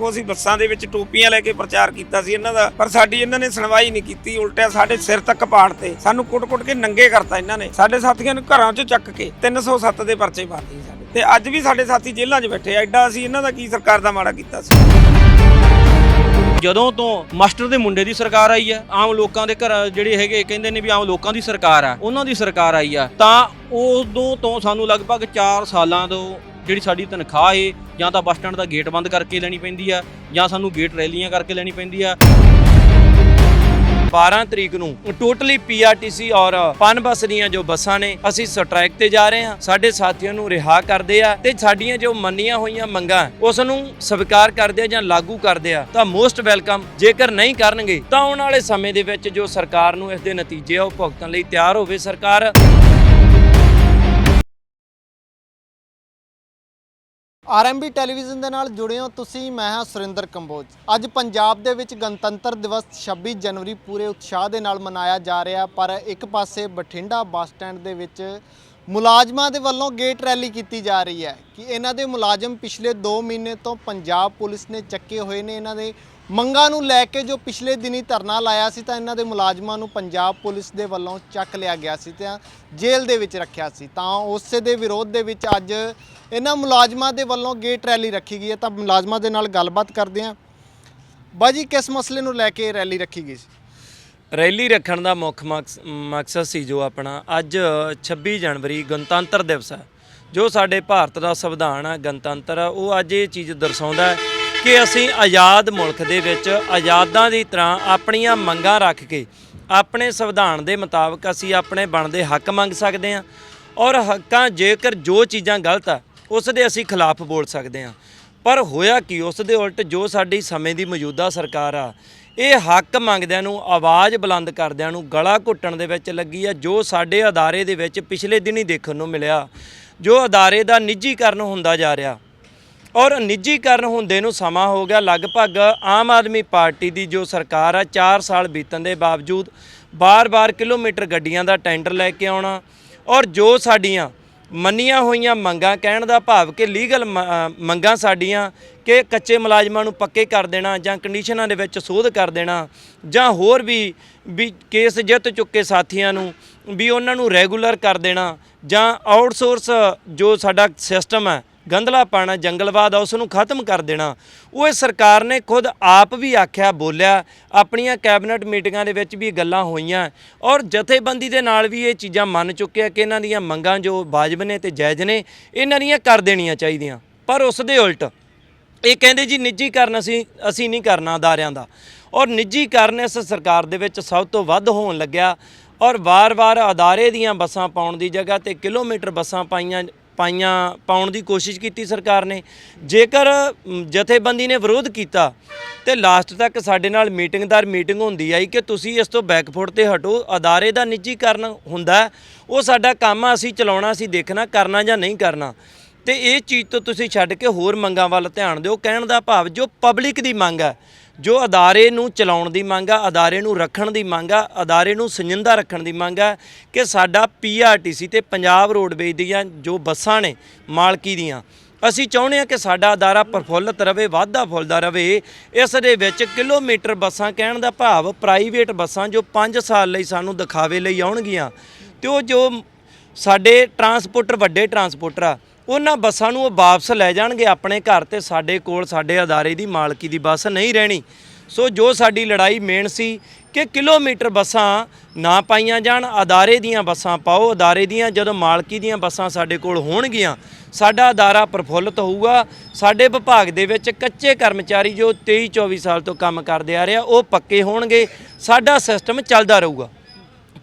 ਉਹ ਅਸੀਂ ਬੱਸਾਂ ਦੇ ਵਿੱਚ ਟੋਪੀਆਂ ਲੈ ਕੇ ਪ੍ਰਚਾਰ ਕੀਤਾ ਸੀ ਇਹਨਾਂ ਦਾ, ਪਰ ਸਾਡੀ ਇਹਨਾਂ ਨੇ ਸੁਣਵਾਈ ਨਹੀਂ ਕੀਤੀ, ਉਲਟਿਆ ਸਾਡੇ ਸਿਰ ਤੱਕ ਪਾੜਤੇ ਸਾਨੂੰ ਕੁੱਟ-ਕੁੱਟ ਕੇ ਨੰਗੇ ਕਰਤਾ ਇਹਨਾਂ ਨੇ। ਸਾਡੇ ਸਾਥੀਆਂ ਨੂੰ ਘਰਾਂ 'ਚੋਂ ਚੱਕ ਕੇ 307 ਦੇ ਪਰਚੇ ਪਾਤੇ ਸਾਡੇ। ਤੇ ਅੱਜ ਵੀ ਸਾਡੇ ਸਾਥੀ ਜੇਲ੍ਹਾਂ 'ਚ ਬੈਠੇ ਆ। ਐਡਾ ਅਸੀਂ ਇਹਨਾਂ ਦਾ ਕੀ ਸਰਕਾਰ ਦਾ ਮਾੜਾ ਕੀਤਾ ਸੀ? ਜਦੋਂ ਤੋਂ ਮਾਸਟਰ ਦੇ ਮੁੰਡੇ ਦੀ ਸਰਕਾਰ ਆਈ ਆ, ਆਮ ਲੋਕਾਂ ਦੇ ਘਰ ਜਿਹੜੇ ਹੈਗੇ, ਕਹਿੰਦੇ ਨੇ ਵੀ ਆਮ ਲੋਕਾਂ ਦੀ ਸਰਕਾਰ ਆ, ਉਹਨਾਂ ਦੀ ਸਰਕਾਰ ਆਈ ਆ, ਤਾਂ ਉਦੋਂ ਤੋਂ ਸਾਨੂੰ ਲਗਭਗ 4 ਸਾਲਾਂ ਤੋਂ ਜਿਹੜੀ ਸਾਡੀ ਤਨਖਾਹ ਏ, ਜਾਂ ਤਾਂ ਬੱਸ ਸਟੈਂਡ ਦਾ ਗੇਟ ਬੰਦ ਕਰਕੇ ਲੈਣੀ ਪੈਂਦੀ ਆ, ਜਾਂ ਸਾਨੂੰ ਗੇਟ ਰੈਲੀਆਂ ਕਰਕੇ ਲੈਣੀ ਪੈਂਦੀ ਆ। 12 ਤਰੀਕ ਨੂੰ ਟੋਟਲੀ ਪੀਆਰਟੀਸੀ ਔਰ ਪਨ ਬੱਸ ਦੀਆਂ ਜੋ ਬੱਸਾਂ ਨੇ, ਅਸੀਂ ਸਟ੍ਰਾਈਕ ਤੇ ਜਾ ਰਹੇ ਹਾਂ। ਸਾਡੇ ਸਾਥੀਆਂ ਨੂੰ ਰਿਹਾ ਕਰਦੇ ਆ ਤੇ ਸਾਡੀਆਂ ਜੋ ਮੰਨੀਆਂ ਹੋਈਆਂ ਮੰਗਾਂ, ਉਸ ਨੂੰ ਸਵੀਕਾਰ ਕਰਦੇ ਆ ਜਾਂ ਲਾਗੂ ਕਰਦੇ ਆ, ਤਾਂ ਮੋਸਟ ਵੈਲਕਮ। ਜੇਕਰ ਨਹੀਂ ਕਰਨਗੇ, ਤਾਂ ਆਉਣ ਵਾਲੇ ਸਮੇਂ ਦੇ ਵਿੱਚ ਜੋ ਸਰਕਾਰ ਨੂੰ ਇਸ ਦੇ ਨਤੀਜੇ ਆ, ਉਹ ਭੁਗਤਣ ਲਈ ਤਿਆਰ ਹੋਵੇ ਸਰਕਾਰ। ਆਰਐਮਬੀ ਟੈਲੀਵਿਜ਼ਨ ਦੇ ਨਾਲ ਜੁੜੇ ਹੋ ਤੁਸੀਂ, ਮੈਂ ਹਾਂ ਸੁਰਿੰਦਰ ਕੰਬੋਜ। ਅੱਜ ਪੰਜਾਬ ਦੇ ਵਿੱਚ ਗਣਤੰਤਰ ਦਿਵਸ 26 ਜਨਵਰੀ ਪੂਰੇ ਉਤਸ਼ਾਹ ਦੇ ਨਾਲ ਮਨਾਇਆ ਜਾ ਰਿਹਾ, ਪਰ ਇੱਕ ਪਾਸੇ ਬਠਿੰਡਾ ਬੱਸ ਸਟੈਂਡ ਦੇ ਵਿੱਚ ਮੁਲਾਜ਼ਮਾਂ ਦੇ ਵੱਲੋਂ ਗੇਟ ਰੈਲੀ ਕੀਤੀ ਜਾ ਰਹੀ ਹੈ ਕਿ ਇਹਨਾਂ ਦੇ ਮੁਲਾਜ਼ਮ ਪਿਛਲੇ 2 ਮਹੀਨੇ ਤੋਂ ਪੰਜਾਬ ਪੁਲਿਸ ਨੇ ਚੱਕੇ ਹੋਏ ਨੇ। ਇਹਨਾਂ ਦੇ ਮੰਗਾਂ ਨੂੰ ਲੈ ਕੇ ਜੋ ਪਿਛਲੇ ਦਿਨੀ ਧਰਨਾ ਲਾਇਆ ਸੀ ਤਾਂ ਇਹਨਾਂ ਦੇ ਮੁਲਾਜ਼ਮਾਂ ਨੂੰ ਪੰਜਾਬ ਪੁਲਿਸ ਦੇ ਵੱਲੋਂ ਚੱਕ ਲਿਆ ਗਿਆ ਸੀ ਤੇ ਜੇਲ੍ਹ ਦੇ ਵਿੱਚ ਰੱਖਿਆ ਸੀ। ਤਾਂ ਉਸੇ ਦੇ ਵਿਰੋਧ ਦੇ ਵਿੱਚ ਅੱਜ ਇਹਨਾਂ ਮੁਲਾਜ਼ਮਾਂ ਦੇ ਵੱਲੋਂ ਗੇਟ ਰੈਲੀ ਰੱਖੀ ਗਈ ਹੈ। ਤਾਂ ਮੁਲਾਜ਼ਮਾਂ ਦੇ ਨਾਲ ਗੱਲਬਾਤ ਕਰਦੇ ਹਾਂ। ਬਾਜੀ, ਕਿਸ ਮਸਲੇ ਨੂੰ ਲੈ ਕੇ ਰੈਲੀ ਰੱਖੀ ਗਈ ਸੀ? ਰੈਲੀ ਰੱਖਣ ਦਾ ਮੁੱਖ ਮਕਸ- ਮਕਸਦ ਸੀ ਜੋ ਆਪਣਾ ਅੱਜ 26 ਜਨਵਰੀ ਗਣਤੰਤਰ ਦਿਵਸ ਹੈ। ਜੋ ਸਾਡੇ ਭਾਰਤ ਦਾ ਸੰਵਿਧਾਨ ਹੈ ਗਣਤੰਤਰ ਆ, ਉਹ ਅੱਜ ਇਹ ਚੀਜ਼ ਦਰਸਾਉਂਦਾ ਹੈ ਕਿ ਅਸੀਂ ਆਜ਼ਾਦ ਮੁਲਕ ਦੇ ਵਿੱਚ ਆਜ਼ਾਦਾਂ ਦੀ ਤਰ੍ਹਾਂ ਆਪਣੀਆਂ ਮੰਗਾਂ ਰੱਖ ਕੇ ਆਪਣੇ ਸੰਵਿਧਾਨ ਦੇ ਮੁਤਾਬਕ ਅਸੀਂ ਆਪਣੇ ਬਣਦੇ ਹੱਕ ਮੰਗ ਸਕਦੇ ਹਾਂ ਔਰ ਹੱਕਾਂ ਜੇਕਰ ਜੋ ਚੀਜ਼ਾਂ ਗਲਤ ਆ ਉਸ ਦੇ ਅਸੀਂ ਖਿਲਾਫ ਬੋਲ ਸਕਦੇ ਹਾਂ। ਪਰ ਹੋਇਆ ਕੀ ਉਸ ਦੇ ਉਲਟ ਜੋ ਸਾਡੀ ਸਮੇਂ ਦੀ ਮੌਜੂਦਾ ਸਰਕਾਰ ਆ ਇਹ ਹੱਕ ਮੰਗਦਿਆਂ ਨੂੰ, ਆਵਾਜ਼ ਬੁਲੰਦ ਕਰਦਿਆਂ ਨੂੰ ਗਲਾ ਘੁੱਟਣ ਦੇ ਵਿੱਚ ਲੱਗੀ ਆ, ਜੋ ਸਾਡੇ ਅਦਾਰੇ ਦੇ ਵਿੱਚ ਪਿਛਲੇ ਦਿਨ ਹੀ ਦੇਖਣ ਨੂੰ ਮਿਲਿਆ। ਜੋ ਅਦਾਰੇ ਦਾ ਨਿੱਜੀਕਰਨ ਹੁੰਦਾ ਜਾ ਰਿਹਾ। ਔਰ ਨਿੱਜੀਕਰਨ ਹੁੰਦੇ ਨੂੰ ਸਮਾਂ ਹੋ ਗਿਆ ਲਗਭਗ ਆਮ ਆਦਮੀ ਪਾਰਟੀ ਦੀ ਜੋ ਸਰਕਾਰ ਆ 4 ਸਾਲ ਬੀਤਣ ਦੇ ਬਾਵਜੂਦ ਬਾਰ-ਬਾਰ ਕਿਲੋਮੀਟਰ ਗੱਡੀਆਂ ਦਾ ਟੈਂਡਰ ਲੈ ਕੇ ਆਉਣਾ ਔਰ ਜੋ ਸਾਡੀਆਂ ਮੰਨੀਆਂ ਹੋਈਆਂ ਮੰਗਾਂ ਕਹਿਣ ਦਾ ਭਾਵ ਕਿ ਲੀਗਲ ਮੰਗਾਂ ਸਾਡੀਆਂ ਕਿ ਕੱਚੇ ਮੁਲਾਜ਼ਮਾਂ ਨੂੰ ਪੱਕੇ ਕਰ ਦੇਣਾ ਜਾਂ ਕੰਡੀਸ਼ਨਾਂ ਦੇ ਵਿੱਚ ਸੋਧ ਕਰ ਦੇਣਾ ਜਾਂ ਹੋਰ ਵੀ ਵੀ ਕੇਸ ਜਿੱਤ ਚੁੱਕੇ ਸਾਥੀਆਂ ਨੂੰ ਵੀ ਉਹਨਾਂ ਨੂੰ ਰੈਗੂਲਰ ਕਰ ਦੇਣਾ ਜਾਂ ਆਊਟਸੋਰਸ ਜੋ ਸਾਡਾ ਸਿਸਟਮ ਹੈ ਗੰਧਲਾ ਪਾਣਾ, ਜੰਗਲਵਾਦ ਆ ਉਸ ਨੂੰ ਖਤਮ ਕਰ ਦੇਣਾ। ਉਹ ਸਰਕਾਰ ਨੇ ਖੁਦ ਆਪ ਵੀ ਆਖਿਆ, ਬੋਲਿਆ, ਆਪਣੀਆਂ ਕੈਬਨਿਟ ਮੀਟਿੰਗਾਂ ਦੇ ਵਿੱਚ ਵੀ ਗੱਲਾਂ ਹੋਈਆਂ। ਔਰ ਜਥੇਬੰਦੀ ਦੇ ਨਾਲ ਵੀ ਇਹ ਚੀਜ਼ਾਂ ਮੰਨ ਚੁੱਕਿਆ ਕਿ ਇਹਨਾਂ ਦੀਆਂ ਮੰਗਾਂ ਜੋ ਵਾਜਬ ਨੇ ਤੇ ਜਾਇਜ਼ ਨੇ, ਇਹਨਾਂ ਦੀਆਂ ਕਰ ਦੇਣੀਆਂ ਚਾਹੀਦੀਆਂ। ਪਰ ਉਸ ਦੇ ਉਲਟ, ਇਹ ਕਹਿੰਦੇ ਜੀ, ਨਿੱਜੀਕਰਨ ਅਸੀਂ ਅਸੀਂ ਨਹੀਂ ਕਰਨਾ ਅਦਾਰਿਆਂ ਦਾ। ਔਰ ਨਿੱਜੀਕਰਨ ਇਸ ਸਰਕਾਰ ਦੇ ਵਿੱਚ ਸਭ ਤੋਂ ਵੱਧ ਹੋਣ ਲੱਗਿਆ। ਔਰ ਵਾਰ-ਵਾਰ ਅਦਾਰੇ ਦੀਆਂ ਬੱਸਾਂ ਪਾਉਣ ਦੀ ਜਗ੍ਹਾ ਤੇ ਕਿਲੋਮੀਟਰ ਬੱਸਾਂ ਪਾਈਆਂ ਪਾਈਆਂ ਪਾਉਣ ਦੀ ਕੋਸ਼ਿਸ਼ ਕੀਤੀ ਸਰਕਾਰ ਨੇ। ਜੇਕਰ ਜਥੇਬੰਦੀ ਨੇ ਵਿਰੋਧ ਕੀਤਾ, ਤੇ ਲਾਸਟ ਤੱਕ ਸਾਡੇ ਨਾਲ ਮੀਟਿੰਗਦਾਰ ਮੀਟਿੰਗ ਹੁੰਦੀ ਆਈ ਕਿ ਤੁਸੀਂ ਇਸ ਤੋਂ ਬੈਕਫੁੱਟ ਤੇ ਹਟੋ, ਅਦਾਰੇ ਦਾ ਨਿੱਜੀਕਰਨ ਹੁੰਦਾ ਉਹ ਸਾਡਾ ਕੰਮ ਆ, ਅਸੀਂ ਚਲਾਉਣਾ, ਅਸੀਂ ਦੇਖਣਾ, ਕਰਨਾ ਜਾਂ ਨਹੀਂ ਕਰਨਾ। ਤੇ ਇਹ ਚੀਜ਼ ਤੋਂ ਤੁਸੀਂ ਛੱਡ ਕੇ ਹੋਰ ਮੰਗਾਂ ਵੱਲ ਧਿਆਨ ਦਿਓ, ਕਹਿਣ ਦਾ ਭਾਵ ਜੋ ਪਬਲਿਕ ਦੀ ਮੰਗ ਹੈ ਜੋ ਅਦਾਰੇ ਨੂੰ ਚਲਾਉਣ ਦੀ ਮੰਗ ਆ, ਅਦਾਰੇ ਨੂੰ ਰੱਖਣ ਦੀ ਮੰਗ ਆ, ਅਦਾਰੇ ਨੂੰ ਸੰਜਿੰਦਾ ਰੱਖਣ ਦੀ ਮੰਗ ਆ ਕਿ ਸਾਡਾ ਪੀਆਰਟੀਸੀ ਤੇ ਪੰਜਾਬ ਰੋਡਵੇਜ਼ ਦੀਆਂ ਜੋ ਬੱਸਾਂ ਨੇ ਮਾਲਕੀ ਦੀਆਂ, ਅਸੀਂ ਚਾਹੁੰਦੇ ਹਾਂ ਕਿ ਸਾਡਾ ਅਦਾਰਾ ਪ੍ਰਫੁੱਲਤ ਰਵੇ, ਵਾਧਾ ਫੁੱਲਦਾ ਰਵੇ। ਇਸ ਦੇ ਵਿੱਚ ਕਿਲੋਮੀਟਰ ਬੱਸਾਂ ਕਹਿਣ ਦਾ ਭਾਵ ਪ੍ਰਾਈਵੇਟ ਬੱਸਾਂ ਜੋ 5 ਸਾਲ ਲਈ ਸਾਨੂੰ ਦਿਖਾਵੇ ਲਈ ਆਉਣਗੀਆਂ, ਤੇ ਉਹ ਜੋ ਸਾਡੇ ਟਰਾਂਸਪੋਰਟਰ, ਵੱਡੇ ਟਰਾਂਸਪੋਰਟਰ ਆ ਉਹਨਾਂ ਬੱਸਾਂ ਨੂੰ ਉਹ ਵਾਪਸ ਲੈ ਜਾਣਗੇ ਆਪਣੇ ਘਰ ਤੇ ਸਾਡੇ ਕੋਲ ਸਾਡੇ ਅਦਾਰੇ ਦੀ ਮਾਲਕੀ ਦੀ ਬੱਸ ਨਹੀਂ ਰਹਿਣੀ। ਸੋ ਜੋ ਸਾਡੀ ਲੜਾਈ ਮੇਨ ਸੀ ਕਿ ਕਿਲੋਮੀਟਰ ਬੱਸਾਂ ਨਾ ਪਾਈਆਂ ਜਾਣ, ਅਦਾਰੇ ਦੀਆਂ ਬੱਸਾਂ ਪਾਓ। ਅਦਾਰੇ ਦੀਆਂ ਜਦੋਂ ਮਾਲਕੀ ਦੀਆਂ ਬੱਸਾਂ ਸਾਡੇ ਕੋਲ ਹੋਣਗੀਆਂ, ਸਾਡਾ ਅਦਾਰਾ ਪ੍ਰਫੁੱਲਤ ਹੋਊਗਾ। ਸਾਡੇ ਵਿਭਾਗ ਦੇ ਵਿੱਚ ਕੱਚੇ ਕਰਮਚਾਰੀ ਜੋ 23 24 ਸਾਲ ਤੋਂ ਕੰਮ ਕਰਦੇ ਆ ਰਹੇ ਆ ਉਹ ਪੱਕੇ ਹੋਣਗੇ। ਸਾਡਾ ਸਿਸਟਮ ਚੱਲਦਾ ਰਹੂਗਾ।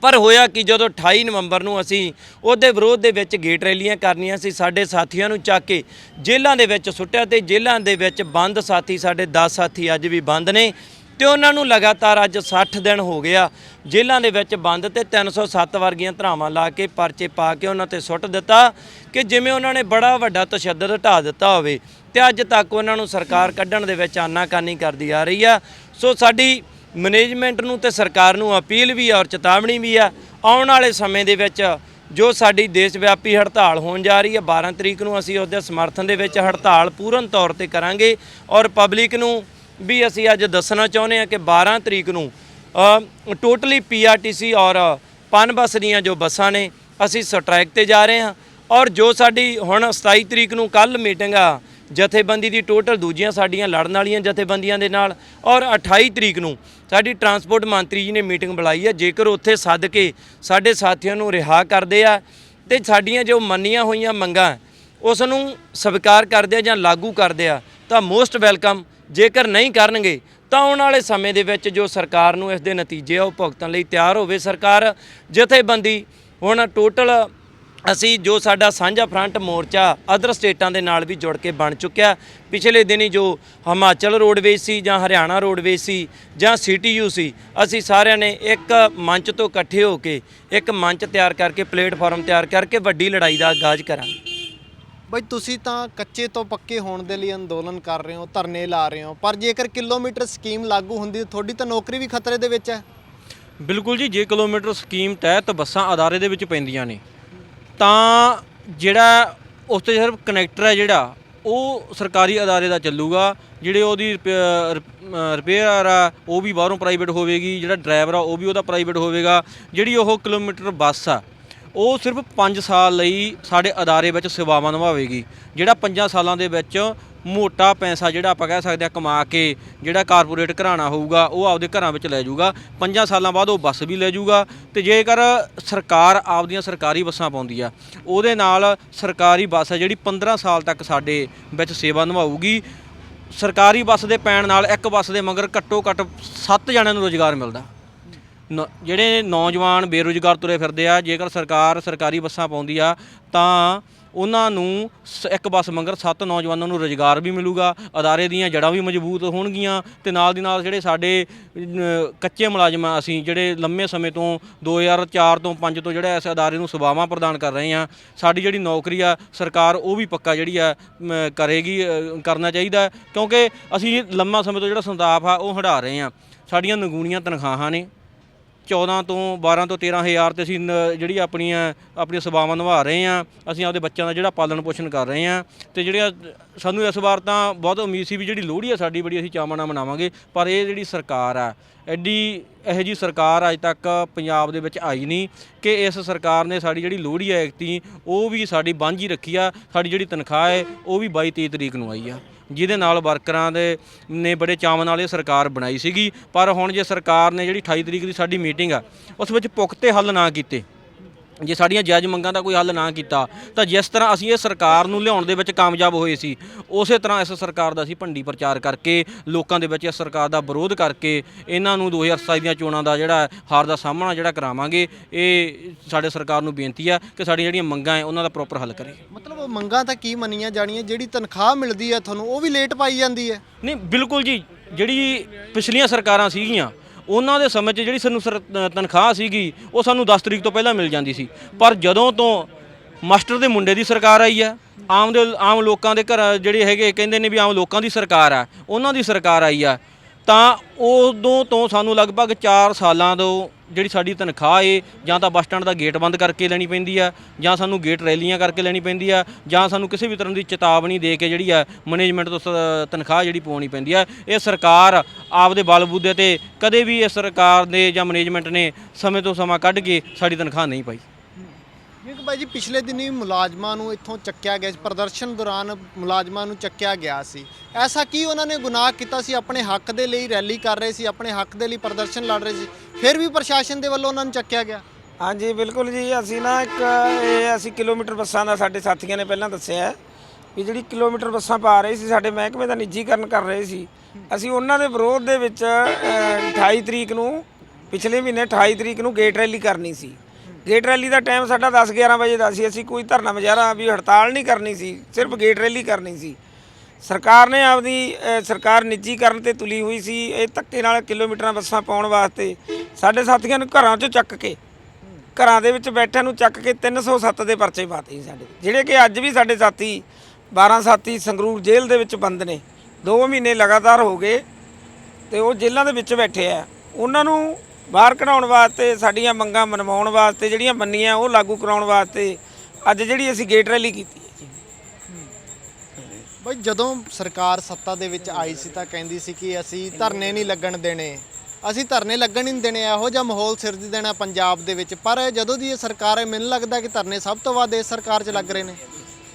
ਪਰ ਹੋਇਆ ਕਿ, ਜਦੋਂ 28 ਨਵੰਬਰ ਨੂੰ ਅਸੀਂ ਉਹਦੇ ਵਿਰੋਧ ਦੇ ਵਿੱਚ ਗੇਟ ਰੈਲੀਆਂ ਕਰਨੀਆਂ ਸੀ, ਸਾਡੇ ਸਾਥੀਆਂ ਨੂੰ ਚੱਕ ਕੇ ਜੇਲ੍ਹਾਂ ਦੇ ਵਿੱਚ ਸੁੱਟਿਆ ਤੇ ਜੇਲ੍ਹਾਂ ਦੇ ਵਿੱਚ ਬੰਦ ਸਾਥੀ, ਸਾਡੇ 10 ਸਾਥੀ ਅੱਜ ਵੀ ਬੰਦ ਨੇ ਤੇ ਉਹਨਾਂ ਨੂੰ ਲਗਾਤਾਰ ਅੱਜ 60 ਦਿਨ ਹੋ ਗਿਆ ਜੇਲ੍ਹਾਂ ਦੇ ਵਿੱਚ ਬੰਦ ਤੇ 307 ਵਰਗੀਆਂ ਧਰਾਵਾਂ ਲਾ ਕੇ ਪਰਚੇ ਪਾ ਕੇ ਉਹਨਾਂ ਤੇ ਸੁੱਟ ਦਿੱਤਾ ਕਿ ਜਿਵੇਂ ਉਹਨਾਂ ਨੇ ਬੜਾ ਵੱਡਾ ਤਸ਼ੱਦਦ ਢਾ ਦਿੱਤਾ ਹੋਵੇ ਤੇ ਅੱਜ ਤੱਕ ਉਹਨਾਂ ਨੂੰ ਸਰਕਾਰ ਕੱਢਣ ਦੇ ਵਿੱਚ ਆਨਾਕਾਨੀ ਕਰਦੀ ਆ ਰਹੀ ਆ। ਸੋ ਸਾਡੀ ਮੈਨੇਜਮੈਂਟ ਨੂੰ ਤੇ ਸਰਕਾਰ ਨੂੰ ਅਪੀਲ ਵੀ ਆ ਔਰ ਚੇਤਾਵਨੀ ਵੀ ਆ, ਆਉਣ ਵਾਲੇ ਸਮੇਂ ਦੇ ਵਿੱਚ ਜੋ ਸਾਡੀ ਦੇਸ਼ ਵਿਆਪੀ ਹੜਤਾਲ ਹੋਣ ਜਾ ਰਹੀ ਹੈ 12 ਤਰੀਕ ਨੂੰ ਅਸੀਂ ਉਹਦੇ ਸਮਰਥਨ ਦੇ ਵਿੱਚ ਹੜਤਾਲ ਪੂਰਨ ਤੌਰ ਤੇ ਕਰਾਂਗੇ ਔਰ ਪਬਲਿਕ ਨੂੰ ਵੀ ਅਸੀਂ ਅੱਜ ਦੱਸਣਾ ਚਾਹੁੰਦੇ ਹਾਂ ਕਿ 12 ਤਰੀਕ ਨੂੰ ਟੋਟਲੀ ਪੀਆਰਟੀਸੀ ਔਰ ਪਨ ਬੱਸ ਦੀਆਂ ਜੋ ਬੱਸਾਂ ਨੇ, ਅਸੀਂ ਸਟ੍ਰਾਈਕ ਤੇ ਜਾ ਰਹੇ ਹਾਂ ਔਰ ਜੋ ਸਾਡੀ ਹੁਣ 27 ਤਰੀਕ ਨੂੰ ਕੱਲ ਮੀਟਿੰਗ ਆ ਜਥੇਬੰਦੀ ਦੀ ਟੋਟਲ ਦੂਜੀਆਂ ਸਾਡੀਆਂ ਲੜਨ ਵਾਲੀਆਂ ਜਥੇਬੰਦੀਆਂ ਦੇ ਨਾਲ ਔਰ 28 ਤਰੀਕ ਨੂੰ ਸਾਡੀ ਟਰਾਂਸਪੋਰਟ ਮੰਤਰੀ ਜੀ ਨੇ ਮੀਟਿੰਗ ਬੁਲਾਈ ਹੈ। ਜੇਕਰ ਉੱਥੇ ਸੱਦ ਕੇ ਸਾਡੇ ਸਾਥੀਆਂ ਨੂੰ ਰਿਹਾ ਕਰਦੇ ਆ ਤੇ ਸਾਡੀਆਂ ਜੋ ਮੰਨੀਆਂ ਹੋਈਆਂ ਮੰਗਾਂ ਉਸ ਨੂੰ ਸਵੀਕਾਰ ਕਰਦੇ ਆ ਜਾਂ ਲਾਗੂ ਕਰਦੇ ਆ, ਤਾਂ ਮੋਸਟ ਵੈਲਕਮ। ਜੇਕਰ ਨਹੀਂ ਕਰਨਗੇ, ਤਾਂ ਆਉਣ ਵਾਲੇ ਸਮੇਂ ਦੇ ਵਿੱਚ ਜੋ ਸਰਕਾਰ ਨੂੰ ਇਸ ਦੇ ਨਤੀਜੇ ਆ, ਉਹ ਭੁਗਤਣ ਲਈ ਤਿਆਰ ਹੋਵੇ ਸਰਕਾਰ। ਜਥੇਬੰਦੀ ਹੁਣ ਟੋਟਲ ਅਸੀਂ ਜੋ ਸਾਡਾ ਸਾਂਝਾ ਫਰੰਟ ਮੋਰਚਾ ਅਦਰ ਸਟੇਟਾਂ ਦੇ ਨਾਲ ਵੀ ਜੁੜ ਕੇ ਬਣ ਚੁੱਕਿਆ। ਪਿਛਲੇ ਦਿਨੀ ਜੋ ਹਿਮਾਚਲ ਰੋਡਵੇਜ਼ ਸੀ ਜਾਂ ਹਰਿਆਣਾ ਰੋਡਵੇਜ਼ ਸੀ ਜਾਂ ਸੀਟੀਯੂ ਸੀ ਅਸੀਂ ਸਾਰਿਆਂ ਨੇ ਇੱਕ ਮੰਚ ਤੋਂ ਇਕੱਠੇ ਹੋ ਕੇ ਇੱਕ ਮੰਚ ਤਿਆਰ ਕਰਕੇ ਪਲੇਟਫਾਰਮ ਤਿਆਰ ਕਰਕੇ ਵੱਡੀ ਲੜਾਈ ਦਾ ਆਗਾਜ਼ ਕਰਾਂਗੇ। ਬਈ ਤੁਸੀਂ ਤਾਂ ਕੱਚੇ ਤੋਂ ਪੱਕੇ ਹੋਣ ਦੇ ਲਈ ਅੰਦੋਲਨ ਕਰ ਰਹੇ ਹੋ ਧਰਨੇ ਲਾ ਰਹੇ ਹੋ ਪਰ ਜੇਕਰ ਕਿਲੋਮੀਟਰ ਸਕੀਮ ਲਾਗੂ ਹੁੰਦੀ ਤਾਂ ਤੁਹਾਡੀ ਤਾਂ ਨੌਕਰੀ ਵੀ ਖਤਰੇ ਦੇ ਵਿੱਚ ਹੈ। ਬਿਲਕੁਲ ਜੀ ਜੇ ਕਿਲੋਮੀਟਰ ਸਕੀਮ ਤਹਿਤ ਬੱਸਾਂ ਅਦਾਰੇ ਦੇ ਵਿੱਚ ਪੈਂਦੀਆਂ ਨੇ ਤਾਂ ਜਿਹੜਾ ਉਸ ਤੇ ਸਿਰਫ ਕਨੈਕਟਰ ਹੈ ਜਿਹੜਾ, ਉਹ ਸਰਕਾਰੀ ਅਦਾਰੇ ਦਾ ਚੱਲੂਗਾ, ਜਿਹੜੇ ਉਹਦੀ ਰਿਪੇਅਰ ਆ, ਉਹ ਵੀ ਬਾਹਰੋਂ ਪ੍ਰਾਈਵੇਟ ਹੋਵੇਗੀ, ਜਿਹੜਾ ਡਰਾਈਵਰ ਆ, ਉਹ ਵੀ ਉਹਦਾ ਪ੍ਰਾਈਵੇਟ ਹੋਵੇਗਾ, ਜਿਹੜੀ ਉਹ ਕਿਲੋਮੀਟਰ ਬੱਸ ਆ, ਉਹ ਸਿਰਫ 5 ਸਾਲ ਲਈ ਸਾਡੇ ਅਦਾਰੇ ਵਿੱਚ ਸੇਵਾਵਾਂ ਨਿਭਾਵੇਗੀ, ਜਿਹੜਾ 5 ਸਾਲਾਂ ਦੇ ਵਿੱਚ ਮੋਟਾ ਪੈਸਾ ਜਿਹੜਾ ਆਪਾਂ ਕਹਿ ਸਕਦੇ ਆ ਕਮਾ ਕੇ ਜਿਹੜਾ ਕਾਰਪੋਰੇਟ ਘਰਾਣਾ ਹੋਊਗਾ, ਉਹ ਆਪਦੇ ਘਰਾਂ ਵਿੱਚ ਲੈ ਜਾਊਗਾ। 5 ਸਾਲਾਂ ਬਾਅਦ ਉਹ ਬੱਸ ਵੀ ਲੈ ਜਾਊਗਾ ਤੇ ਜੇਕਰ ਸਰਕਾਰ ਆਪਦੀਆਂ ਸਰਕਾਰੀ ਬੱਸਾਂ ਪਾਉਂਦੀ ਆ, ਉਹਦੇ ਨਾਲ ਸਰਕਾਰੀ ਬੱਸ ਹੈ ਜਿਹੜੀ 15 ਸਾਲ ਤੱਕ ਸਾਡੇ ਵਿੱਚ ਸੇਵਾ ਨਿਭਾਊਗੀ। ਸਰਕਾਰੀ ਬੱਸ ਦੇ ਪੈਣ ਨਾਲ ਇੱਕ ਬੱਸ ਦੇ ਮਗਰ ਘੱਟੋ ਘੱਟ 7 ਜਣਿਆਂ ਨੂੰ ਰੋਜ਼ਗਾਰ ਮਿਲਦਾ। ਨ- ਜਿਹੜੇ ਨੌਜਵਾਨ ਬੇਰੁਜ਼ਗਾਰ ਤੁਰੇ ਫਿਰਦੇ ਆ, ਜੇਕਰ ਸਰਕਾਰ ਸਰਕਾਰੀ ਬੱਸਾਂ ਪਾਉਂਦੀ ਆ, ਤਾਂ ਉਹਨਾਂ ਨੂੰ ਸ- ਇੱਕ ਬੱਸ ਮੰਗਰ ਸੱਤ ਨੌਜਵਾਨਾਂ ਨੂੰ ਰੋਜ਼ਗਾਰ ਵੀ ਮਿਲੂਗਾ ਅਦਾਰੇ ਦੀਆਂ ਜੜਾਂ ਵੀ ਮਜ਼ਬੂਤ ਹੋਣਗੀਆਂ ਤੇ ਨਾਲ ਦੀ ਨਾਲ ਜਿਹੜੇ ਸਾਡੇ ਅ, ਕੱਚੇ ਮੁਲਾਜ਼ਮ ਆ ਅਸੀਂ ਜਿਹੜੇ ਲੰਮੇ ਸਮੇਂ ਤੋਂ 2004 ਤੋਂ 5 ਤੋਂ ਜਿਹੜਾ ਇਸ ਅਦਾਰੇ ਨੂੰ ਸੇਵਾਵਾਂ ਪ੍ਰਦਾਨ ਕਰ ਰਹੇ ਆ ਸਾਡੀ ਜਿਹੜੀ ਨੌਕਰੀ ਆ ਸਰਕਾਰ ਉਹ ਵੀ ਪੱਕਾ ਜਿਹੜੀ ਆ ਮ, ਕਰੇਗੀ ਅ, ਕਰਨਾ ਚਾਹੀਦਾ ਹੈ, ਕਿਉਂਕਿ ਅਸੀਂ ਲੰਮਾ ਸਮੇਂ ਤੋਂ ਜਿਹੜਾ ਸੰਤਾਪ ਆ ਉਹ ਹਟਾ ਰਹੇ ਆ ਸਾਡੀਆਂ ਨਗੂਣੀਆਂ ਤਨਖਾਹਾਂ ਨੇ 14 ਤੋਂ 12 ਤੋਂ 13 ਹਜ਼ਾਰ ਤੇ ਅਸੀਂ ਨ- ਜਿਹੜੀ ਆਪਣੀਆਂ ਆਪਣੀਆਂ ਸੇਵਾਵਾਂ ਨਿਭਾ ਰਹੇ ਆ ਅਸੀਂ ਆਪਦੇ ਬੱਚਿਆਂ ਦਾ ਜਿਹੜਾ ਪਾਲਣ ਪੋਸ਼ਣ ਕਰ ਰਹੇ ਆ ਤੇ ਜਿਹੜੀਆਂ ਸਾਨੂੰ ਇਸ ਵਾਰ ਤਾਂ ਬਹੁਤ ਉਮੀਦ ਸੀ ਵੀ ਜਿਹੜੀ ਲੋਹੜੀ ਆ ਸਾਡੀ ਬੜੀ ਅਸੀਂ ਚਾਵਾਂ ਨਾਲ ਮਨਾਵਾਂਗੇ, ਪਰ ਇਹ ਜਿਹੜੀ ਸਰਕਾਰ ਆ, ਐਡੀ ਇਹੋ ਜੀ ਸਰਕਾਰ ਅੱਜ ਤੱਕ ਪੰਜਾਬ ਦੇ ਵਿੱਚ ਆਈ ਨਹੀਂ ਕਿ ਇਸ ਸਰਕਾਰ ਨੇ ਸਾਡੀ ਜਿਹੜੀ ਲੋਹੜੀ ਆ ਐਕਤੀ ਉਹ ਵੀ ਸਾਡੀ ਬਾਂਝੀ ਰੱਖੀ ਆ, ਸਾਡੀ ਜਿਹੜੀ ਤਨਖਾਹ ਹੈ, ਉਹ ਵੀ 22 23 ਤਰੀਕ ਨੂੰ ਆਈ ਆ। ਜਿਹਦੇ ਨਾਲ ਵਰਕਰਾਂ ਦੇ ਨੇ ਬੜੇ ਚਾਵਾਂ ਨਾਲ ਇਹ ਸਰਕਾਰ ਬਣਾਈ ਸੀਗੀ। ਪਰ ਹੁਣ ਜੇ ਸਰਕਾਰ ਨੇ ਜਿਹੜੀ 28 ਤਰੀਕ ਦੀ ਸਾਡੀ ਮੀਟਿੰਗ ਆ, ਉਸ ਵਿੱਚ ਪੁਖਤੇ ਹੱਲ ਨਾ ਕੀਤੇ। ਜੇ ਸਾਡੀਆਂ ਜਾਇਜ਼ ਮੰਗਾਂ ਦਾ ਕੋਈ ਹੱਲ ਨਾ ਕੀਤਾ ਤਾਂ ਜਿਸ ਤਰ੍ਹਾਂ ਅਸੀਂ ਇਹ ਸਰਕਾਰ ਨੂੰ ਲਿਆਉਣ ਦੇ ਵਿੱਚ ਕਾਮਯਾਬ ਹੋਏ ਸੀ ਉਸੇ ਤਰ੍ਹਾਂ ਇਸ ਸਰਕਾਰ ਦਾ ਅਸੀਂ ਭੰਡੀ ਪ੍ਰਚਾਰ ਕਰਕੇ ਲੋਕਾਂ ਦੇ ਵਿੱਚ ਇਸ ਸਰਕਾਰ ਦਾ ਵਿਰੋਧ ਕਰਕੇ ਇਹਨਾਂ ਨੂੰ 2027 ਦੀਆਂ ਚੋਣਾਂ ਦਾ ਜਿਹੜਾ ਹਾਰ ਦਾ ਸਾਹਮਣਾ ਜਿਹੜਾ ਕਰਾਵਾਂਗੇ ਇਹ ਸਾਡੇ ਸਰਕਾਰ ਨੂੰ ਬੇਨਤੀ ਆ ਕਿ ਸਾਡੀਆਂ ਜਿਹੜੀਆਂ ਮੰਗਾਂ ਹੈ ਉਹਨਾਂ ਦਾ ਪ੍ਰੋਪਰ ਹੱਲ ਕਰੇ ਮਤਲਬ ਉਹ ਮੰਗਾਂ ਤਾਂ ਕੀ ਮੰਨੀਆਂ ਜਾਣੀਆਂ ਜਿਹੜੀ ਤਨਖਾਹ ਮਿਲਦੀ ਹੈ ਤੁਹਾਨੂੰ ਉਹ ਵੀ ਲੇਟ ਪਾਈ ਜਾਂਦੀ ਹੈ? ਨਹੀਂ ਬਿਲਕੁਲ ਜੀ ਜਿਹੜੀ ਪਿਛਲੀਆਂ ਸਰਕਾਰਾਂ ਸੀਗੀਆਂ ਉਹਨਾਂ ਦੇ ਸਮੇਂ 'ਚ ਜਿਹੜੀ ਸਾਨੂੰ ਸਰ- ਤਨਖਾਹ ਸੀਗੀ, ਉਹ ਸਾਨੂੰ 10 ਤਰੀਕ ਤੋਂ ਪਹਿਲਾਂ ਮਿਲ ਜਾਂਦੀ ਸੀ। ਪਰ ਜਦੋਂ ਤੋਂ ਮਾਸਟਰ ਦੇ ਮੁੰਡੇ ਦੀ ਸਰਕਾਰ ਆਈ ਆ ਆਮ ਦੇ ਆਮ ਲੋਕਾਂ ਦੇ ਘਰ ਜਿਹੜੇ ਹੈਗੇ, ਕਹਿੰਦੇ ਨੇ ਵੀ ਆਮ ਲੋਕਾਂ ਦੀ ਸਰਕਾਰ ਆ, ਉਹਨਾਂ ਦੀ ਸਰਕਾਰ ਆਈ ਆ, ਤਾਂ ਉਦੋਂ ਤੋਂ ਸਾਨੂੰ ਲਗਭਗ 4 ਸਾਲਾਂ ਤੋਂ ਜਿਹੜੀ ਸਾਡੀ ਤਨਖਾਹ ਏ, ਜਾਂ ਤਾਂ ਬੱਸ ਸਟੈਂਡ ਦਾ ਗੇਟ ਬੰਦ ਕਰਕੇ ਲੈਣੀ ਪੈਂਦੀ ਆ, ਜਾਂ ਸਾਨੂੰ ਗੇਟ ਰੈਲੀਆਂ ਕਰਕੇ ਲੈਣੀ ਪੈਂਦੀ ਆ, ਜਾਂ ਸਾਨੂੰ ਕਿਸੇ ਵੀ ਤਰ੍ਹਾਂ ਦੀ ਚੇਤਾਵਨੀ ਦੇ ਕੇ ਜਿਹੜੀ ਆ ਮੈਨੇਜਮੈਂਟ ਤੋਂ ਸ- ਤਨਖਾਹ ਜਿਹੜੀ ਪਾਉਣੀ ਪੈਂਦੀ ਆ। ਇਹ ਸਰਕਾਰ ਆਪਦੇ ਬਲਬੂਤੇ ਤੇ ਕਦੇ ਵੀ ਇਹ ਸਰਕਾਰ ਨੇ ਜਾਂ ਮੈਨੇਜਮੈਂਟ ਨੇ ਸਮੇਂ ਤੋਂ ਸਮਾਂ ਕੱਢ ਕੇ ਸਾਡੀ ਤਨਖਾਹ ਨਹੀਂ ਪਾਈ। ਕਿਉਂਕਿ ਭਾਈ ਜੀ ਪਿਛਲੇ ਦਿਨੀ ਮੁਲਾਜ਼ਮਾਂ ਨੂੰ ਇੱਥੋਂ ਚੱਕਿਆ ਗਿਆ ਸੀ ਪ੍ਰਦਰਸ਼ਨ ਦੌਰਾਨ ਮੁਲਾਜ਼ਮਾਂ ਨੂੰ ਚੱਕਿਆ ਗਿਆ ਸੀ। ਐਸਾ ਕੀ ਉਹਨਾਂ ਨੇ ਗੁਨਾਹ ਕੀਤਾ ਸੀ? ਆਪਣੇ ਹੱਕ ਦੇ ਲਈ ਰੈਲੀ ਕਰ ਰਹੇ ਸੀ ਆਪਣੇ ਹੱਕ ਦੇ ਲਈ ਪ੍ਰਦਰਸ਼ਨ ਲੜ ਰਹੇ ਸੀ। ਫਿਰ ਵੀ ਪ੍ਰਸ਼ਾਸਨ ਦੇ ਵੱਲੋਂ ਉਹਨਾਂ ਨੂੰ ਚੱਕਿਆ ਗਿਆ? ਹਾਂਜੀ ਬਿਲਕੁਲ ਜੀ। ਅਸੀਂ ਨਾ ਇੱਕ ਇਹ ਅਸੀਂ ਕਿਲੋਮੀਟਰ ਬੱਸਾਂ ਦਾ ਸਾਡੇ ਸਾਥੀਆਂ ਨੇ ਪਹਿਲਾਂ ਦੱਸਿਆ ਹੈ ਵੀ ਜਿਹੜੀ ਕਿਲੋਮੀਟਰ ਬੱਸਾਂ ਪਾ ਰਹੇ ਸੀ ਸਾਡੇ ਮਹਿਕਮੇ ਦਾ ਨਿੱਜੀਕਰਨ ਕਰ ਰਹੇ ਸੀ। ਅਸੀਂ ਉਹਨਾਂ ਦੇ ਵਿਰੋਧ ਦੇ ਵਿੱਚ ਅ, 28 ਤਰੀਕ ਨੂੰ ਪਿਛਲੇ ਮਹੀਨੇ 28 ਤਰੀਕ ਨੂੰ ਗੇਟ ਰੈਲੀ ਕਰਨੀ ਸੀ। ਗੇਟ ਰੈਲੀ ਦਾ ਟਾਈਮ ਸਾਡਾ 10 11 ਵਜੇ ਦਾ ਸੀ। ਅਸੀਂ ਕੋਈ ਧਰਨਾ ਮੁਜ਼ਾਹਰਾ ਵੀ ਹੜਤਾਲ ਨਹੀਂ ਕਰਨੀ ਸੀ, ਸਿਰਫ ਗੇਟ ਰੈਲੀ ਕਰਨੀ ਸੀ। ਸਰਕਾਰ ਨੇ ਆਪਦੀ ਸਰਕਾਰ ਨਿੱਜੀਕਰਨ ਤੇ ਤੁਲੀ ਹੋਈ ਸੀ। ਇਹ ਧੱਕੇ ਨਾਲ ਕਿਲੋਮੀਟਰਾਂ ਬੱਸਾਂ ਪਾਉਣ ਵਾਸਤੇ ਸਾਡੇ ਸਾਥੀਆਂ ਨੂੰ ਘਰਾਂ 'ਚੋਂ ਚੱਕ ਕੇ, ਘਰਾਂ ਦੇ ਵਿੱਚ ਬੈਠਿਆਂ ਨੂੰ ਚੱਕ ਕੇ 307 ਦੇ ਪਰਚੇ ਪਾਤੇ ਸਾਡੇ। ਜਿਹੜੇ ਕਿ ਅੱਜ ਵੀ ਸਾਡੇ ਸਾਥੀ 12 ਸਾਥੀ ਸੰਗਰੂਰ ਜੇਲ੍ਹ ਦੇ ਵਿੱਚ ਬੰਦ ਨੇ। 2 ਮਹੀਨੇ ਲਗਾਤਾਰ ਹੋ ਗਏ ਤੇ ਉਹ ਜੇਲ੍ਹਾਂ ਦੇ ਵਿੱਚ ਬੈਠੇ ਆ। ਉਹਨਾਂ ਨੂੰ ਬਾਹਰ ਕਢਾਉਣ ਵਾਸਤੇ ਸਾਡੀਆਂ ਮੰਗਾਂ ਮਨਵਾਉਣ ਵਾਸਤੇ ਜਿਹੜੀਆਂ ਮੰਨੀਆਂ ਉਹ ਲਾਗੂ ਕਰਾਉਣ ਵਾਸਤੇ ਅੱਜ ਜਿਹੜੀ ਅਸੀਂ ਗੇਟ ਰੈਲੀ ਕੀਤੀ ਹੈ ਜੀ। ਬਈ ਜਦੋਂ ਸਰਕਾਰ ਸੱਤਾ ਦੇ ਵਿੱਚ ਆਈ ਸੀ ਤਾਂ ਕਹਿੰਦੀ ਸੀ ਕਿ ਅਸੀਂ ਧਰਨੇ ਨਹੀਂ ਲੱਗਣ ਦੇਣੇ। ਅਸੀਂ ਧਰਨੇ ਲੱਗਣ ਹੀ ਨਹੀਂ ਦੇਣੇ ਇਹੋ ਜਿਹਾ ਮਾਹੌਲ ਸਿਰਜ ਦੇਣਾ ਪੰਜਾਬ ਦੇ ਵਿੱਚ। ਪਰ ਜਦੋਂ ਦੀ ਇਹ ਸਰਕਾਰ ਹੈ ਮੈਨੂੰ ਲੱਗਦਾ ਕਿ ਧਰਨੇ ਸਭ ਤੋਂ ਵੱਧ ਇਸ ਸਰਕਾਰ 'ਚ ਲੱਗ ਰਹੇ ਨੇ।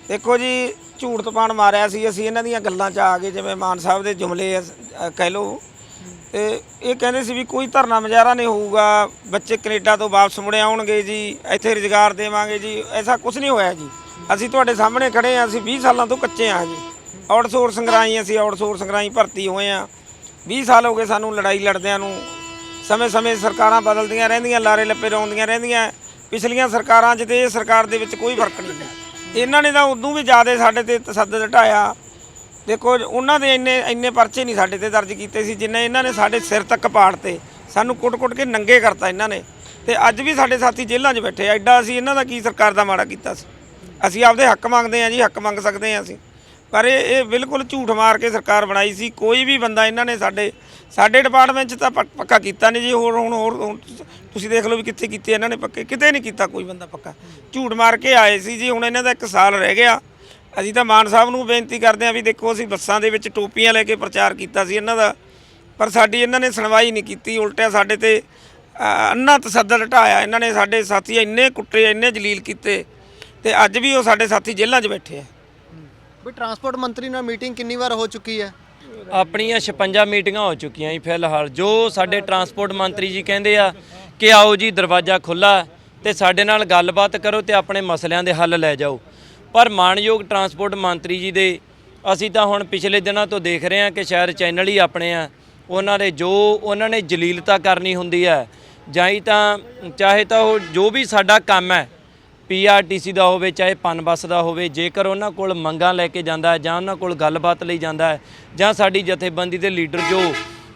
ਦੇਖੋ ਜੀ ਝੂਠ ਤਪਾਣ ਮਾਰਿਆ ਸੀ ਅਸੀਂ ਇਹਨਾਂ ਦੀਆਂ ਗੱਲਾਂ 'ਚ ਆ ਗਏ ਜਿਵੇਂ ਮਾਨ ਸਾਹਿਬ ਦੇ ਜੁਮਲੇ ਕਹਿ ਲਓ ਤੇ ਇਹ ਕਹਿੰਦੇ ਸੀ ਵੀ ਕੋਈ ਧਰਨਾ ਮੁਜ਼ਾਹਰਾ ਨਹੀਂ ਹੋਊਗਾ, ਬੱਚੇ ਕੈਨੇਡਾ ਤੋਂ ਵਾਪਸ ਮੁੜੇ ਆਉਣਗੇ ਜੀ, ਇੱਥੇ ਰੁਜ਼ਗਾਰ ਦੇਵਾਂਗੇ ਜੀ, ਐਸਾ ਕੁਝ ਨਹੀਂ ਹੋਇਆ ਜੀ। ਅਸੀਂ ਤੁਹਾਡੇ ਸਾਹਮਣੇ ਖੜੇ ਆ ਅਸੀਂ 20 ਸਾਲਾਂ ਤੋਂ ਕੱਚੇ ਆ ਜੀ। ਆਊਟਸੋਰਸਿੰਗ ਰਾਹੀਂ ਅਸੀਂ ਆਊਟਸੋਰਸਿੰਗ ਰਾਹੀਂ ਭਰਤੀ ਹੋਏ ਆ 20 ਸਾਲ ਹੋ ਗਏ ਸਾਨੂੰ ਲੜਾਈ ਲੜਦਿਆਂ ਨੂੰ। ਸਮੇਂ-ਸਮੇਂ ਸਰਕਾਰਾਂ ਬਦਲਦੀਆਂ ਰਹਿੰਦੀਆਂ, ਲਾਰੇ ਲੱਪੇ ਲਾਉਂਦੀਆਂ ਰਹਿੰਦੀਆਂ। ਪਿਛਲੀਆਂ ਸਰਕਾਰਾਂ 'ਚ ਤੇ ਇਹ ਸਰਕਾਰ ਦੇ ਵਿੱਚ ਕੋਈ ਫ਼ਰਕ ਨਹੀਂ ਹੈ ਇਹਨਾਂ ਨੇ ਤਾਂ ਉਦੋਂ ਵੀ ਜ਼ਿਆਦਾ ਸਾਡੇ ਤੇ ਤਸੱਦਦ ਢਾਇਆ। ਦੇਖੋ, ਉਹਨਾਂ ਦੇ ਇੰਨੇ ਇੰਨੇ ਪਰਚੇ ਨਹੀਂ ਸਾਡੇ ਤੇ ਦਰਜ ਕੀਤੇ ਸੀ, ਜਿੰਨੇ ਇਹਨਾਂ ਨੇ ਸਾਡੇ ਸਿਰ ਤੱਕ ਪਾੜਤੇ। ਸਾਨੂੰ ਕੁੱਟ-ਕੁੱਟ ਕੇ ਨੰਗੇ ਕਰਤਾ ਇਹਨਾਂ ਨੇ। ਤੇ ਅੱਜ ਵੀ ਸਾਡੇ ਸਾਥੀ ਜੇਲ੍ਹਾਂ 'ਚ ਬੈਠੇ ਆ। ਐਡਾ ਅਸੀਂ ਇਹਨਾਂ ਦਾ ਕੀ ਸਰਕਾਰ ਦਾ ਮਾੜਾ ਕੀਤਾ ਸੀ? ਅਸੀਂ ਆਪਦੇ ਹੱਕ ਮੰਗਦੇ ਆ ਜੀ, ਹੱਕ ਮੰਗ ਸਕਦੇ ਆ ਅਸੀਂ। ਪਰ ਇਹ ਇਹ ਬਿਲਕੁਲ ਝੂਠ ਮਾਰ ਕੇ ਸਰਕਾਰ ਬਣਾਈ ਸੀ। ਕੋਈ ਵੀ ਬੰਦਾ ਇਹਨਾਂ ਨੇ ਸਾਡੇ ਸਾਡੇ ਡਿਪਾਰਟਮੈਂਟ 'ਚ ਤਾਂ ਪੱਕ- ਪੱਕਾ ਕੀਤਾ ਨਹੀਂ ਜੀ। ਹੋਰ, ਹੁਣ ਹੋਰ, ਹੁਣ ਤੁਸੀਂ ਦੇਖ ਲਓ ਵੀ ਕਿੱਥੇ ਕੀਤੇ ਇਹਨਾਂ ਨੇ ਪੱਕੇ। ਕਿਤੇ ਨਹੀਂ ਕੀਤਾ ਕੋਈ ਬੰਦਾ ਪੱਕਾ। ਝੂਠ ਮਾਰ ਕੇ ਆਏ ਸੀ ਜੀ। ਹੁਣ ਇਹਨਾਂ ਦਾ ਇੱਕ ਸਾਲ ਰਹਿ ਗਿਆ। ਅਸੀਂ ਤਾਂ ਮਾਨ ਸਾਹਿਬ ਨੂੰ ਬੇਨਤੀ ਕਰਦੇ ਹਾਂ ਵੀ ਦੇਖੋ ਅਸੀਂ ਬੱਸਾਂ ਦੇ ਵਿੱਚ ਟੋਪੀਆਂ ਲੈ ਕੇ ਪ੍ਰਚਾਰ ਕੀਤਾ ਸੀ ਇਹਨਾਂ ਦਾ ਪਰ ਸਾਡੀ ਇਹਨਾਂ ਨੇ ਸੁਣਵਾਈ ਨਹੀਂ ਕੀਤੀ। ਉਲਟਿਆ ਸਾਡੇ ਤੇ ਅੰਨਾ ਤਸੱਦਦ ਢਾਇਆ ਇਹਨਾਂ ਨੇ ਸਾਡੇ ਸਾਥੀ ਇੰਨੇ ਕੁੱਟੇ ਇੰਨੇ ਜਲੀਲ ਕੀਤੇ ਤੇ ਅੱਜ ਵੀ ਉਹ ਸਾਡੇ ਸਾਥੀ ਜੇਲ੍ਹਾਂ 'ਚ ਬੈਠੇ ਆ। ਬਈ ਟਰਾਂਸਪੋਰਟ ਮੰਤਰੀ ਨਾਲ ਮੀਟਿੰਗ ਕਿੰਨੀ ਵਾਰ ਹੋ ਚੁੱਕੀ ਹੈ? ਆਪਣੀਆਂ 56 ਮੀਟਿੰਗਾਂ ਹੋ ਚੁੱਕੀਆਂ ਜੀ ਫਿਲਹਾਲ। ਜੋ ਸਾਡੇ ਟਰਾਂਸਪੋਰਟ ਮੰਤਰੀ ਜੀ ਕਹਿੰਦੇ ਆ ਕਿ ਆਓ ਜੀ ਦਰਵਾਜ਼ਾ ਖੁੱਲਾ ਤੇ ਸਾਡੇ ਨਾਲ ਗੱਲਬਾਤ ਕਰੋ ਤੇ ਆਪਣੇ ਮਸਲਿਆਂ ਦੇ ਹੱਲ ਲੈ ਜਾਓ। ਪਰ ਮਾਨਯੋਗ ਟਰਾਂਸਪੋਰਟ ਮੰਤਰੀ ਜੀ ਦੇ ਅਸੀਂ ਤਾਂ ਹੁਣ ਪਿਛਲੇ ਦਿਨਾਂ ਤੋਂ ਦੇਖ ਰਹੇ ਹਾਂ ਕਿ ਸ਼ਾਇਦ ਚੈਨਲ ਹੀ ਆਪਣੇ ਆ। ਉਹਨਾਂ ਦੇ ਜੋ ਉਹਨਾਂ ਨੇ ਜਲੀਲਤਾ ਕਰਨੀ ਹੁੰਦੀ ਹੈ ਜਾਂ ਹੀ ਤਾਂ ਚਾਹੇ ਤਾਂ ਉਹ ਜੋ ਵੀ ਸਾਡਾ ਕੰਮ ਹੈ ਪੀਆਰਟੀਸੀ ਦਾ ਹੋਵੇ, ਚਾਹੇ ਪਨ ਬੱਸ ਦਾ ਹੋਵੇ, ਜੇਕਰ ਉਹਨਾਂ ਕੋਲ ਮੰਗਾਂ ਲੈ ਕੇ ਜਾਂਦਾ ਜਾਂ ਉਹਨਾਂ ਕੋਲ ਗੱਲਬਾਤ ਲਈ ਜਾਂਦਾ ਜਾਂ ਸਾਡੀ ਜਥੇਬੰਦੀ ਦੇ ਲੀਡਰ ਜੋ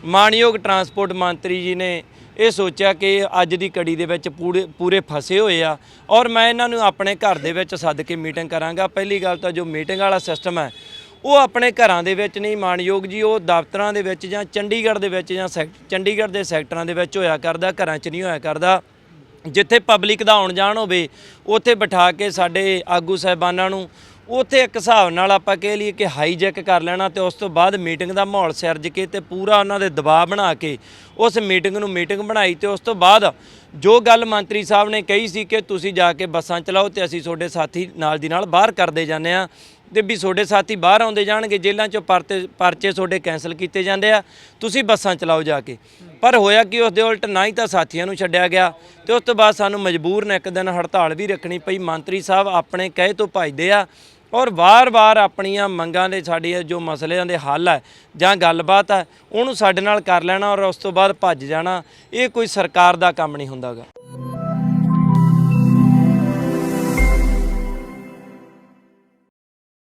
ਮਾਨਯੋਗ ਟਰਾਂਸਪੋਰਟ ਮੰਤਰੀ ਜੀ ਨੇ ਇਹ ਸੋਚਿਆ ਕਿ ਅੱਜ ਦੀ ਕੜੀ ਦੇ ਵਿੱਚ ਪੂਰੇ ਪੂਰੇ ਫਸੇ ਹੋਏ ਆ ਔਰ ਮੈਂ ਇਹਨਾਂ ਨੂੰ ਆਪਣੇ ਘਰ ਦੇ ਵਿੱਚ ਸੱਦ ਕੇ ਮੀਟਿੰਗ ਕਰਾਂਗਾ। ਪਹਿਲੀ ਗੱਲ ਤਾਂ ਜੋ ਮੀਟਿੰਗ ਵਾਲਾ ਸਿਸਟਮ ਹੈ, ਉਹ ਆਪਣੇ ਘਰਾਂ ਦੇ ਵਿੱਚ ਨਹੀਂ ਮਾਨਯੋਗ ਜੀ, ਉਹ ਦਫ਼ਤਰਾਂ ਦੇ ਵਿੱਚ ਜਾਂ ਚੰਡੀਗੜ੍ਹ ਦੇ ਵਿੱਚ ਜਾਂ ਸੈਕ- ਚੰਡੀਗੜ੍ਹ ਦੇ ਸੈਕਟਰਾਂ ਦੇ ਵਿੱਚ ਹੋਇਆ ਕਰਦਾ, ਘਰਾਂ 'ਚ ਨਹੀਂ ਹੋਇਆ ਕਰਦਾ। ਜਿੱਥੇ ਪਬਲਿਕ ਦਾ ਆਉਣ ਜਾਣ ਹੋਵੇ, ਉੱਥੇ ਬਿਠਾ ਕੇ ਸਾਡੇ ਆਗੂ ਸਾਹਿਬਾਨਾਂ ਨੂੰ ਉੱਥੇ ਇੱਕ ਹਿਸਾਬ ਨਾਲ ਆਪਾਂ ਕਹਿ ਲਈਏ ਕਿ ਹਾਈਜੈਕ ਕਰ ਲੈਣਾ ਤੇ ਉਸ ਤੋਂ ਬਾਅਦ ਮੀਟਿੰਗ ਦਾ ਮਾਹੌਲ ਸਿਰਜ ਕੇ ਤੇ ਪੂਰਾ ਉਹਨਾਂ ਦੇ ਦਬਾਅ ਬਣਾ ਕੇ ਉਸ ਮੀਟਿੰਗ ਨੂੰ ਮੀਟਿੰਗ ਬਣਾਈ ਤੇ ਉਸ ਤੋਂ ਬਾਅਦ ਜੋ ਗੱਲ ਮੰਤਰੀ ਸਾਹਿਬ ਨੇ ਕਹੀ ਸੀ ਕਿ ਤੁਸੀਂ ਜਾ ਕੇ ਬੱਸਾਂ ਚਲਾਓ ਤੇ ਅਸੀਂ ਤੁਹਾਡੇ ਸਾਥੀ ਨਾਲ ਦੀ ਨਾਲ ਬਾਹਰ ਕਰਦੇ ਜਾਂਦੇ ਆ ਤੇ ਵੀ ਤੁਹਾਡੇ ਸਾਥੀ ਬਾਹਰ ਆਉਂਦੇ ਜਾਣਗੇ, ਜੇਲ੍ਹਾਂ ਚੋਂ ਪਰਤੇ, ਪਰਚੇ ਤੁਹਾਡੇ ਕੈਨਸਲ ਕੀਤੇ ਜਾਂਦੇ ਆ, ਤੁਸੀਂ ਬੱਸਾਂ ਚਲਾਓ ਜਾ ਕੇ। ਪਰ ਹੋਇਆ ਕਿ ਉਸ ਦੇ ਉਲਟ ਨਾ ਹੀ ਤਾਂ ਸਾਥੀਆਂ ਨੂੰ ਛੱਡਿਆ ਗਿਆ ਤੇ ਉਸ ਤੋਂ ਬਾਅਦ ਸਾਨੂੰ ਮਜ਼ਬੂਰ ਨੇ ਇੱਕ ਦਿਨ ਹੜਤਾਲ ਵੀ ਰੱਖਣੀ ਪਈ। ਮੰਤਰੀ ਸਾਹਿਬ ਆਪਣੇ ਕਹੇ ਤੋਂ ਭੱਜਦੇ ਆ ਔਰ ਵਾਰ-ਵਾਰ ਆਪਣੀਆਂ ਮੰਗਾਂ ਦੇ ਸਾਡੀਆਂ ਜੋ ਮਸਲਿਆਂ ਦੇ ਹੱਲ ਹੈ ਜਾਂ ਗੱਲਬਾਤ ਹੈ, ਉਹਨੂੰ ਸਾਡੇ ਨਾਲ ਕਰ ਲੈਣਾ ਔਰ ਉਸ ਤੋਂ ਬਾਅਦ ਭੱਜ ਜਾਣਾ, ਇਹ ਕੋਈ ਸਰਕਾਰ ਦਾ ਕੰਮ ਨਹੀਂ ਹੁੰਦਾਗਾ।